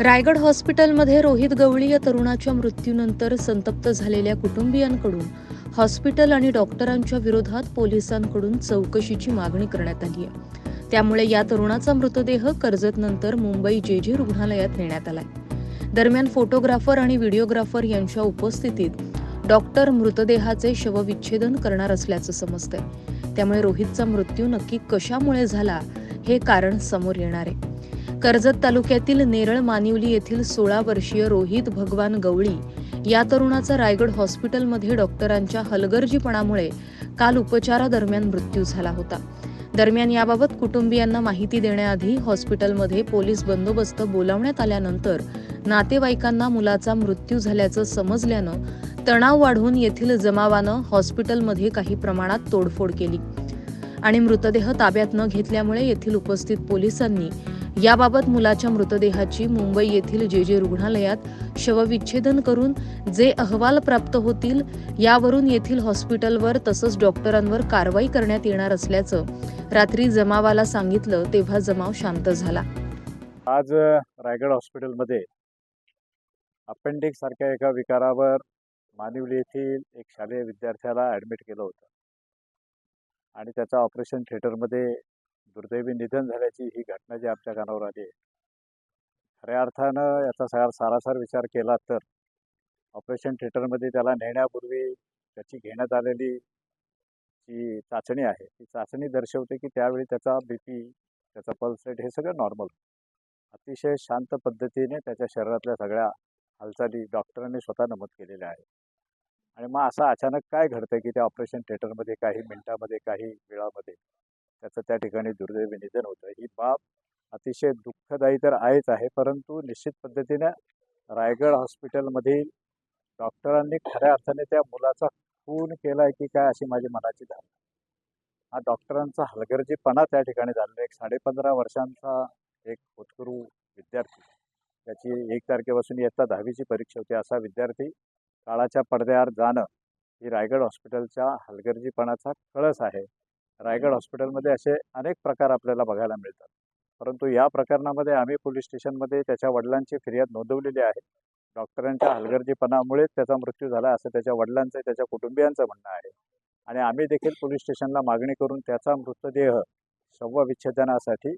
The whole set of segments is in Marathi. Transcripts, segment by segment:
रायगड हॉस्पिटलमध्ये रोहित गवळी या तरुणाच्या मृत्यूनंतर संतप्त झालेल्या कुटुंबियांकडून हॉस्पिटल आणि डॉक्टरांच्या विरोधात पोलिसांकडून चौकशीची मागणी करण्यात आली आहे. त्यामुळे या तरुणाचा मृतदेह कर्जत नंतर मुंबई जे जे रुग्णालयात नेण्यात आलाय. दरम्यान फोटोग्राफर आणि व्हिडिओग्राफर यांच्या उपस्थितीत डॉक्टर मृतदेहाचे शवविच्छेदन करणार असल्याचं समजतंय. त्यामुळे रोहितचा मृत्यू नक्की कशामुळे झाला हे कारण समोर येणार आहे. कर्जत तालुक्यातील नेरळ मानिवली येथील सोळा वर्षीय रोहित भगवान गवळी या तरुणाचा रायगड हॉस्पिटलमध्ये डॉक्टरांच्या हलगर्जीपणामुळे काल उपचारादरम्यान मृत्यू झाला होता. दरम्यान याबाबत कुटुंबियांना माहिती देण्याआधी हॉस्पिटलमध्ये पोलीस बंदोबस्त बोलावण्यात आल्यानंतर नातेवाईकांना मुलाचा मृत्यू झाल्याचं समजल्यानं तणाव वाढून येथील जमावानं हॉस्पिटलमध्ये काही प्रमाणात तोडफोड केली. आणि मृतदेह ताब्यात न घेतल्यामुळे येथील उपस्थित पोलिसांनी याबाबत मुलाच्या मृतदेहाची मुंबई येथील जे जे रुग्णालयात शवविच्छेदन करून जे अहवाल प्राप्त होतील यावरून येथील हॉस्पिटलवर तसंच डॉक्टरांवर कारवाई करण्यात येणार असल्याचं रात्री जमावाला सांगितलं तेव्हा जमाव शांत झाला. आज रायगड हॉस्पिटलमध्ये अपेंडिक्स सारख्या एका विकारावर मानिवली येथील एक शालेय विद्यार्थ्याला ॲडमिट केलं होतं. आणि त्याचा ऑपरेशन थिएटरमध्ये दुर्दैवी निधन झाल्याची ही घटना जी आमच्या कानावर आली आहे. खऱ्या अर्थानं याचा सगळा सारासार विचार केला तर ऑपरेशन थिएटरमध्ये त्याला नेण्यापूर्वी त्याची घेण्यात आलेली जी चाचणी आहे ती चाचणी दर्शवते की त्यावेळी त्याचा बी पी त्याचा पल्स रेट हे सगळं नॉर्मल अतिशय शांत पद्धतीने त्याच्या शरीरातल्या सगळ्या हालचाली डॉक्टरांनी स्वतः नमूद केलेल्या आहेत. आणि मग असं अचानक काय घडतं की त्या ऑपरेशन थिएटरमध्ये काही मिनिटामध्ये काही वेळामध्ये त्याचं त्या ठिकाणी दुर्दैवी निधन होतं. ही बाब अतिशय दुःखदायी तर आहेच आहे परंतु निश्चित पद्धतीने रायगड हॉस्पिटलमधील डॉक्टरांनी खऱ्या अर्थाने त्या मुलाचा खून केला आहे की काय अशी माझी मनाची धारणा हा डॉक्टरांचा हलगर्जीपणा त्या ठिकाणी झालेला एक साडेपंधरा वर्षांचा एक होतकरू विद्यार्थी. त्याची एक तारखेपासून इयत्ता दहावीची परीक्षा होती. असा विद्यार्थी काळाच्या पडद्यावर जाणं ही रायगड हॉस्पिटलच्या हलगर्जीपणाचा कळस आहे. रायगड हॉस्पिटलमध्ये असे अनेक प्रकार आपल्याला बघायला मिळतात. परंतु या प्रकरणामध्ये आम्ही पोलीस स्टेशनमध्ये त्याच्या वडिलांची फिर्याद नोंदवलेली आहे. डॉक्टरांच्या हलगर्जीपणामुळेच त्याचा मृत्यू झाला असं त्याच्या वडिलांचं त्याच्या कुटुंबियांचं म्हणणं आहे. आणि आम्ही देखील पोलीस स्टेशनला मागणी करून त्याचा मृतदेह शवविच्छेदनासाठी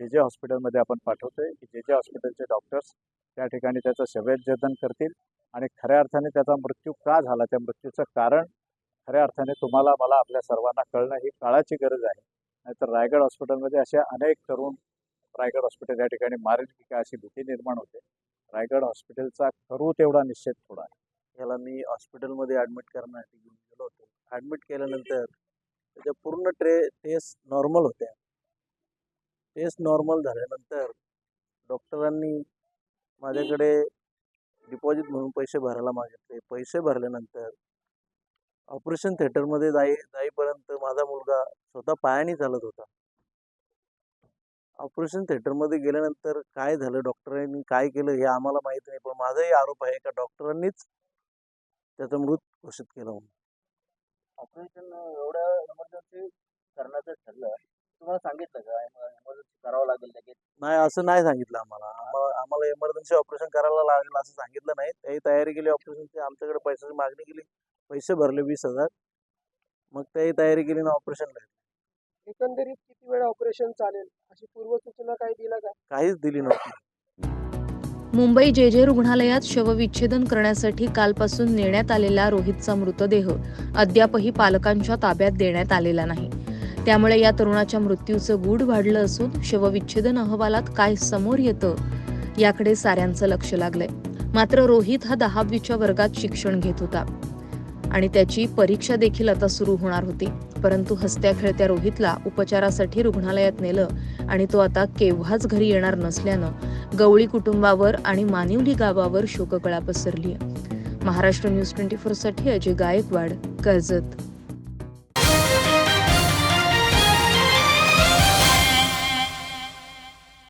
जे जे हॉस्पिटलमध्ये आपण पाठवतोय की जे जे हॉस्पिटलचे डॉक्टर्स त्या ठिकाणी त्याचं शवविच्छेदन करतील आणि खऱ्या अर्थाने त्याचा मृत्यू का झाला त्या मृत्यूचं कारण खऱ्या अर्थाने तुम्हाला मला आपल्या सर्वांना कळणं ही काळाची गरज आहे. नाहीतर रायगड हॉस्पिटलमध्ये असे अनेक तरुण रायगड हॉस्पिटल या ठिकाणी मारेल की काय अशी भीती निर्माण होते. रायगड हॉस्पिटलचा करू तेवढा निश्चित थोडा आहे. याला मी हॉस्पिटलमध्ये ॲडमिट करण्यासाठी घेऊन गेलो होतो. ॲडमिट केल्यानंतर त्याच्या पूर्ण ट्रे टेस्ट नॉर्मल होत्या. टेस्ट नॉर्मल झाल्यानंतर डॉक्टरांनी माझ्याकडे डिपॉझिट म्हणून पैसे भरायला मागितले. पैसे भरल्यानंतर ऑपरेशन थिएटरमध्ये जाई जाईपर्यंत माझा मुलगा स्वतः पायाने चालत होता. ऑपरेशन थिएटरमध्ये गेल्यानंतर काय झालं? डॉक्टरांनी काय केलं हे आम्हाला माहीत नाही पण माझाही आरोप आहे का डॉक्टरांनीच त्याचा मृत घोषित केला म्हणून. ऑपरेशन एवढं इमर्जन्सी करण्याचं ठरलं. तुम्हाला सांगितलं का? इमर्जन्सी करावं लागेल लगेच. नाही असं नाही सांगितलं आम्हाला. आम्हाला आम्हाला इमर्जन्सी ऑपरेशन करायला लागेल असं सांगितलं नाही. त्याही तयारी केली ऑपरेशनची. आमच्याकडे पैशाची मागणी केली. पैसे भरले वीस हजार. मग त्याही तयारी केली ना ऑपरेशनला एकंदरीत किती वेळ ऑपरेशन चालेल? अशी पूर्वसूचना काही दिला का? काहीच दिली नव्हती. मुंबई जे जे रुग्णालयात शवविच्छेदन करण्यासाठी कालपासून नेण्यात आलेला रोहितचा मृतदेह अद्यापही पालकांच्या ताब्यात देण्यात आलेला नाही. त्यामुळे या तरुणाच्या मृत्यूचं गूढ वाढलं असून शवविच्छेदन अहवालात काय समोर येतं याकडे साऱ्यांचं लक्ष लागलंय. मात्र रोहित हा दहावीच्या वर्गात शिक्षण घेत होता. आणि त्याची परीक्षा देखील आता सुरू होणार होती. परंतु हसत्या खेळत्या रोहितला उपचारासाठी रुग्णालयात नेलं आणि तो आता केव्हाच घरी येणार नसल्यानं गवळी कुटुंबावर आणि मानिवली गावावर शोककळा पसरली महाराष्ट्र न्यूज ट्वेंटी फोरसाठी अजय गायकवाड कर्जत.